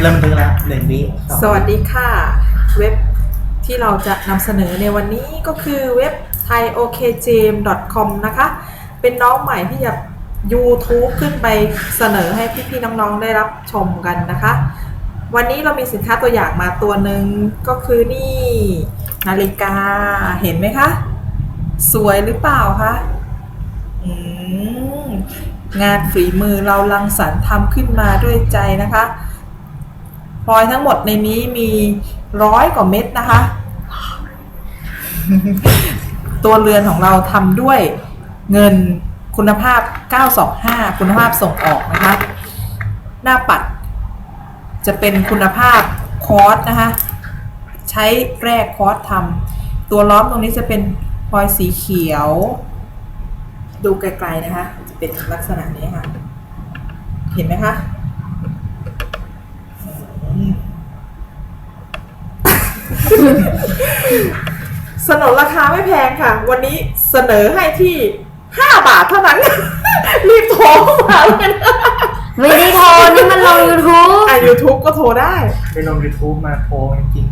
เริ่มถึงแล้วหนึ่งวิสวัสดีค่ะ เว็บที่เราจะนำเสนอในวันนี้ก็คือเว็บ thaiokgm.com นะคะ เป็นน้องใหม่ที่จะ YouTube ขึ้นไปเสนอให้พี่ๆน้องๆได้รับชมกันนะคะ วันนี้เรามีสินค้าตัวอย่างมาตัวหนึ่งก็คือนี่ นาฬิกาเห็นไหมคะ สวยหรือเปล่าคะอืมงานฝีมือเราลังสรรค์ทำขึ้นมาด้วยใจนะคะ พลอยทั้งหมดในนี้มีร้อยกว่าเม็ดนะคะ ตัวเรือนของเราทำด้วยเงินคุณภาพ 925 คุณภาพส่งออกนะคะ หน้าปัดจะเป็นคุณภาพคอร์สนะคะ ใช้แรกคอร์สทำตัวล้อมตรงนี้จะเป็นพลอยสีเขียว ดูไกลๆนะคะ จะเป็นลักษณะนี้ค่ะ เห็นไหมคะ สนนราคาไม่แพงค่ะ วันนี้เสนอให้ที่5บาทเท่านั้น รีบโทรมาเลยนะไม่ได้โทรนี่มันลง YouTube อะ YouTube ก็โทรได้ ไปลง YouTube มาโพลจริง